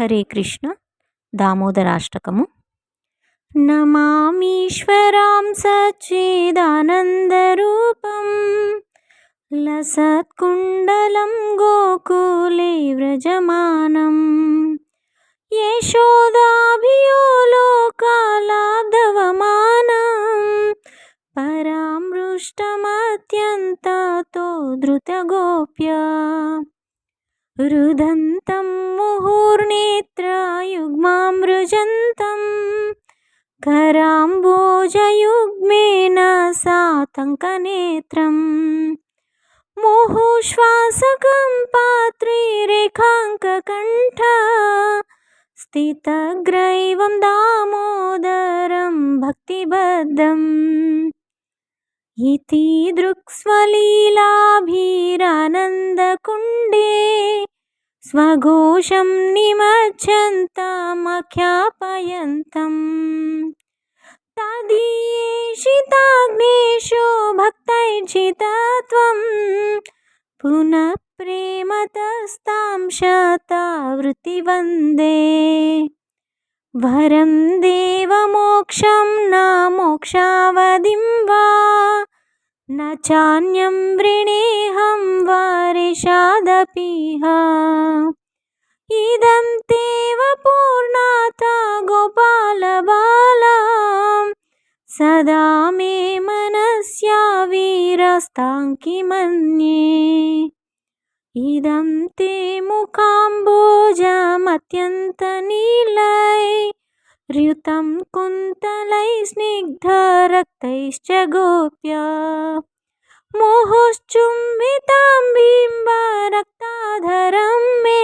హరే కృష్ణ. దామోదరాష్టకము. నమామీశ్వరాం సచ్చిదానందరూపం. లసత్కుండలం గోకులే వ్రజమానం. యశోదాభియోకాలాధవమానం పరామృష్టమత్యంతతో ధృతగోప్య. రుదంతం मुहुर्नेत्रयुग्मामृजन्तं कराम्बोजयुग्मेन सातङ्कनेत्रम् मुहुश्वासकं पात्रीरेखाङ्ककण्ठ स्थितग्रैवं दामोदरं भक्तिबद्धम् इति दृक्स्वलीलाभिरानन्दकुण्डे स्वघोषं निमज्जन्तमख्यापयन्तम् तदीयेषिताग्नेषु भक्तैर्जितत्वं पुनः प्रेमतस्तां शतावृत्तिवन्दे वरं देवमोक्षं न मोक्षावधिं वा न चान्यं वृणेऽहं वारिषादपीह इदं तेव पूर्णाता गोपालबाला सदा मे मनस्या वीरस्ताङ्कि मन्ये इदं ते मुखाम्बोजमत्यन्तनीलै ऋतं कुन्तलै स्निग्धरक्तैश्च गोप्य मोहोश्चुम्बितां बिम्बरक्ताधरं मे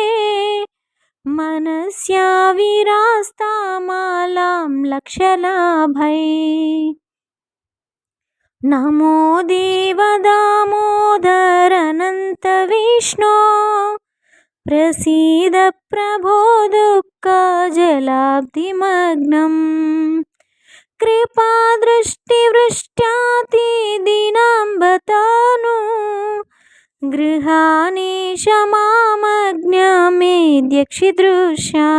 मनस्या विरास्तामालां लक्षलाभै नमो देवदामोदरनन्तविष्णो प्रसीद प्रभो दुःखजलाब्धिमग्नं कृपादृष्टिवृष्ट्यातिदीनाम्बतानु गृहाणेश मामज्ञमेद्यक्षिदृश्या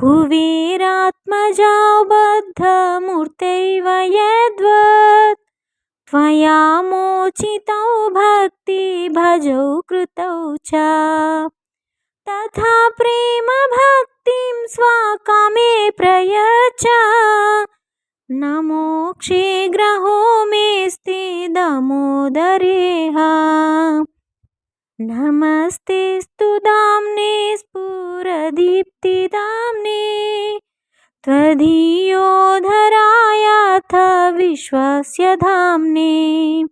कुबेरात्मजा बद्धमूर्तैव यद्वत्। त्वया मोचितौ भजौ कृतौ च। तथा प्रेमभक्तिं स्वाकामे प्रयच्छ। न मोक्षे ग्रहो मेऽस्ति दामोदरेह। नमस्ते स्तुदाम्ने स्फुरदीप्तिदाम्ने। त्वदीयोधरायाथ विश्वस्य धाम्ने।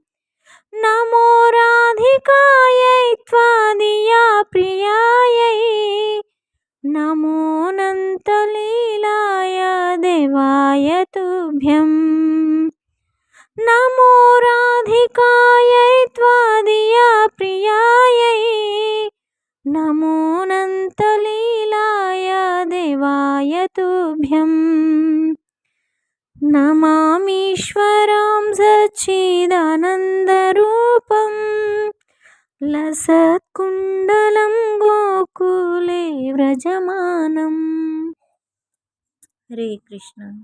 ప్రియాకాయై త్వాదియా ప్రియాయై నమోనంతలీలాయ దేవాయ తుభ్యం. నమో రాధికాయై త్వాదియా ప్రియాయై నమోనంతలీలాయ దేవాయ తుభ్యం. నమామీశ్వరాం సచ్చిదానందరూ లసత్కుండలం గోకులే వ్రజమానం. హరే కృష్ణ.